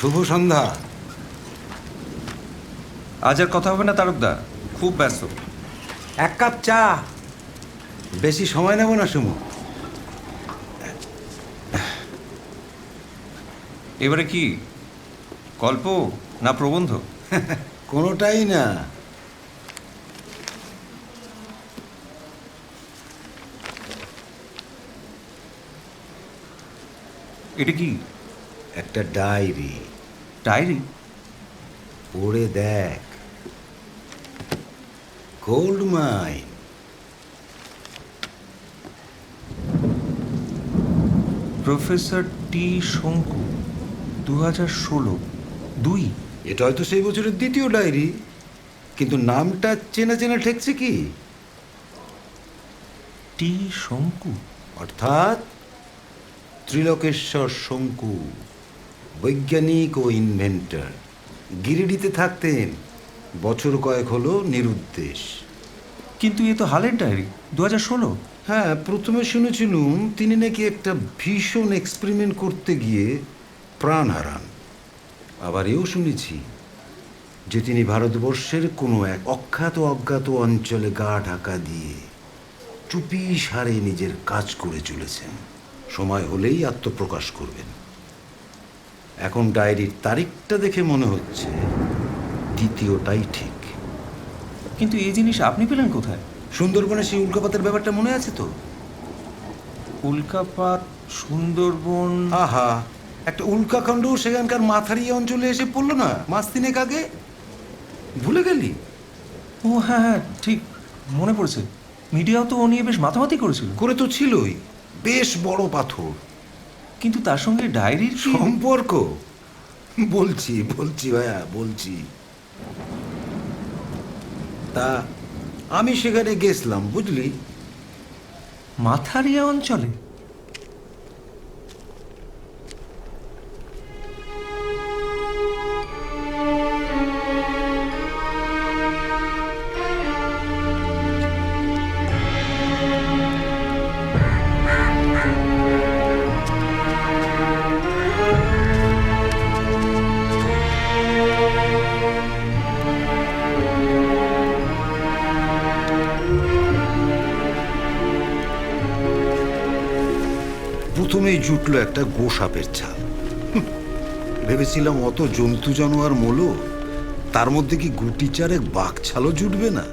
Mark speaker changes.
Speaker 1: শুভ সন্ধ্যা।
Speaker 2: আজ আর কথা হবে না তারকদা। খুব ব্যস্ত।
Speaker 1: এক কাপ চা। বেশি সময় নেব না সুমু।
Speaker 2: এবারে কি গল্প না প্রবন্ধ?
Speaker 1: কোনোটাই না।
Speaker 2: এটা কি?
Speaker 1: একটা ডায়েরি।
Speaker 2: ডায়েরি
Speaker 1: পড়ে দেখ। গোল্ড মাইন
Speaker 2: প্রফেসর টি শঙ্কু দু হাজার ষোলো দুই।
Speaker 1: এটা হয়তো সেই বছরের দ্বিতীয় ডায়েরি কিন্তু নামটা চেনা চেনা ঠেকছে কি?
Speaker 2: টি শঙ্কু
Speaker 1: অর্থাৎ ত্রিলোকেশ্বর শঙ্কু। বৈজ্ঞানিক ও ইনভেন্টার গিরিডিতে থাকতেন বছর কয়েক হলো নিরুদ্দেশ।
Speaker 2: কিন্তু এ তো হালের ডায়েরি দু হাজার ষোলো।
Speaker 1: হ্যাঁ প্রথমে শুনেছিলুম তিনি নাকি একটা ভীষণ এক্সপেরিমেন্ট করতে গিয়ে প্রাণ হারান। আবার এও শুনেছি যে তিনি ভারতবর্ষের কোনো এক অখ্যাত অজ্ঞাত অঞ্চলে গা ঢাকা দিয়ে চুপি সারে নিজের কাজ করে চলেছেন। সময় হলেই আত্মপ্রকাশ করবেন। এখন ডায়েরির তারিখটা দেখে মনে হচ্ছে দ্বিতীয়টাই ঠিক।
Speaker 2: কিন্তু এই জিনিস আপনি পেলেন কোথায়?
Speaker 1: সুন্দরবনে সেই উল্কাপাতের ব্যাপারটা মনে আছে তো?
Speaker 2: উল্কাপাত সুন্দরবন।
Speaker 1: আহা একটা উল্কাখণ্ড সেখানকার মাথারি অঞ্চলে এসে পড়ল না? মাস তিনেক আগে? ভুলে গেলি?
Speaker 2: ও হ্যাঁ হ্যাঁ ঠিক মনে পড়েছে। মিডিয়াও তো ও নিয়ে বেশ মাথামাতি করেছিল।
Speaker 1: করে তো ছিলই। বেশ বড় পাথর।
Speaker 2: কিন্তু তার সঙ্গে ডায়েরির কি
Speaker 1: সম্পর্ক? বলছি বলছি ভাইয়া বলছি। তা আমি সেখানে গেছিলাম বুঝলি?
Speaker 2: মাথারিয়া অঞ্চলে?
Speaker 1: প্রথমেই জুটলো একটা গোসাপের ছাল ভেবেছিলাম অত জন্তু জানোয়ার মোলো, তার মধ্যে কি গুটি চারেক বাঘ ছালও জুটবে না?